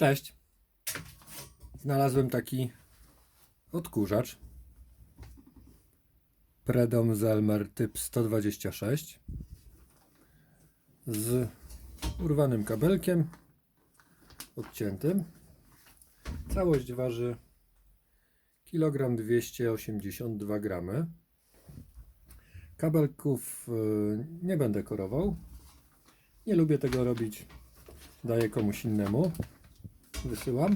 Cześć. Znalazłem taki odkurzacz. Predom Zelmer typ 126 z urwanym kabelkiem odciętym. Całość waży kilogram 282 gramy. Kabelków y, nie będę korował. Nie lubię tego robić. Daję komuś innemu. Wysyłam.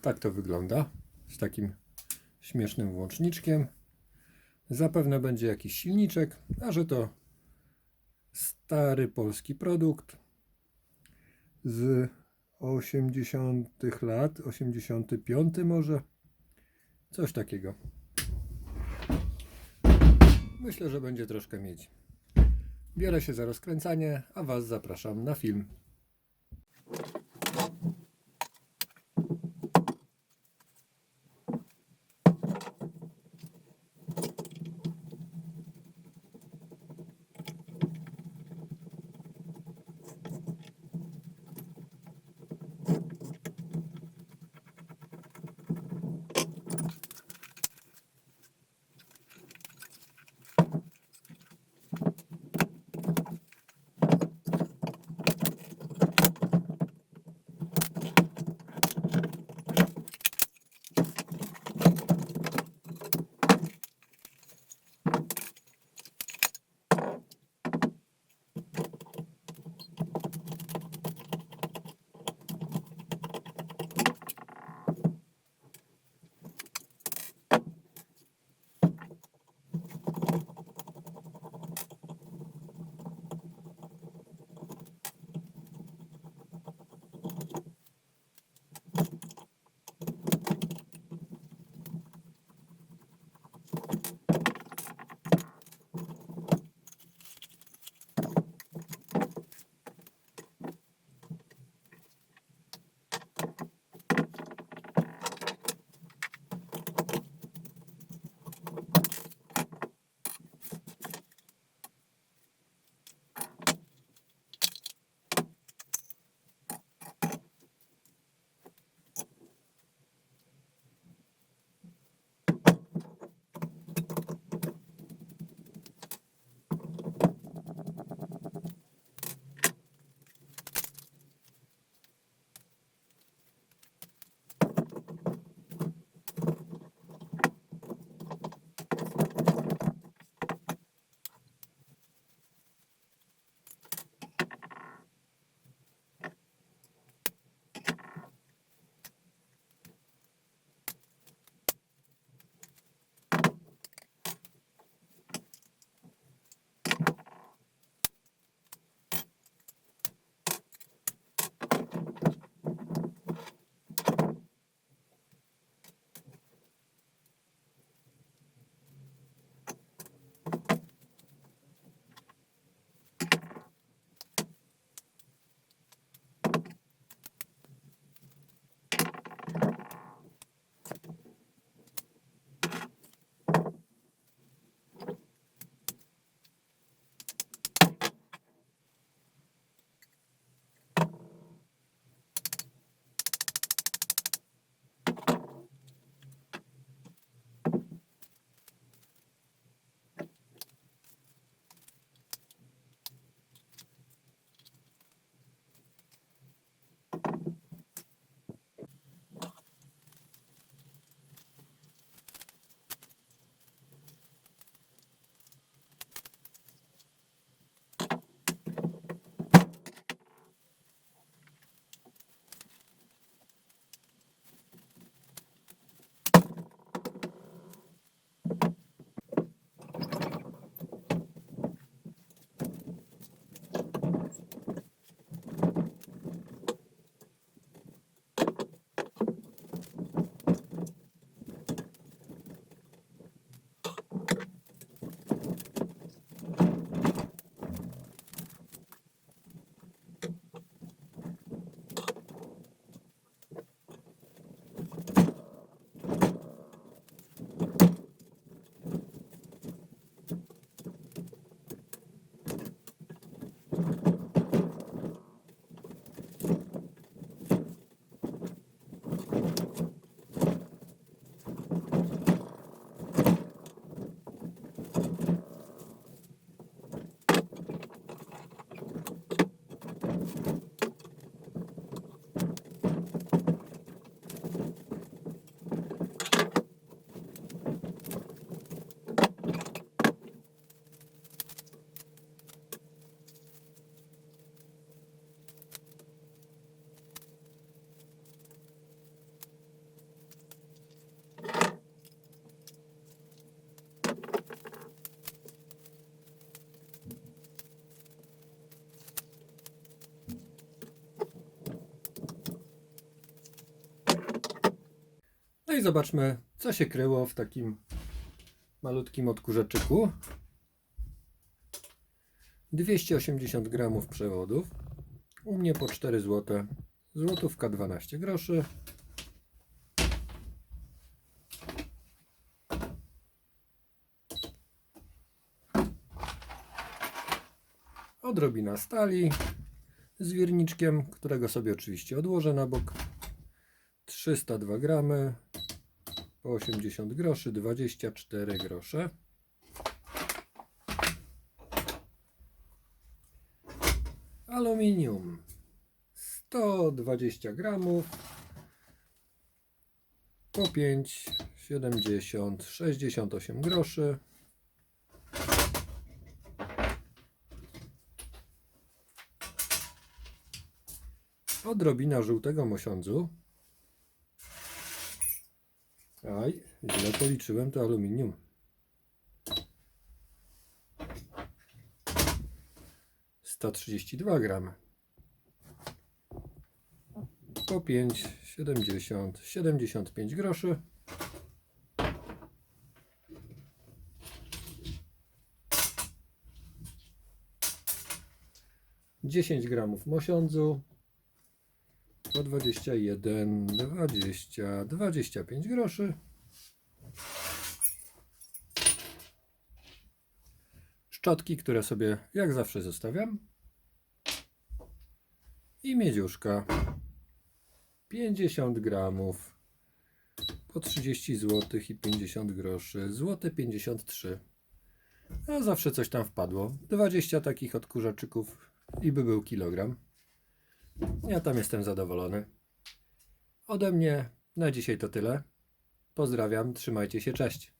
Tak to wygląda. Z takim śmiesznym włączniczkiem. Zapewne będzie jakiś silniczek, a że to stary polski produkt z 80 lat, 85 może. Coś takiego. Myślę, że będzie troszkę mieć. Biorę się za rozkręcanie, a Was zapraszam na film. No i zobaczmy, co się kryło w takim malutkim odkurzaczyku. 280 gramów przewodów. U mnie po 4 zł. Złotówka 12 groszy. Odrobina stali z wierniczkiem, którego sobie oczywiście odłożę na bok. 302 gramy po 80 groszy, 24 grosze. Aluminium 120 gramów po 5, 70, 68 groszy. Odrobina żółtego mosiądzu. Aj, źle policzyłem to aluminium. Sto trzydzieści dwa gramy. Po pięć, siedemdziesiąt, siedemdziesiąt pięć groszy. Dziesięć gramów mosiądzu po 21, 20, 25 groszy. Szczotki, które sobie jak zawsze zostawiam. I miedziuszka. 50 gramów po 30 zł i 50 groszy. Złote 53. A zawsze coś tam wpadło. 20 takich odkurzaczyków i by był kilogram. Ja tam jestem zadowolony. Ode mnie na dzisiaj to tyle. Pozdrawiam, trzymajcie się, cześć.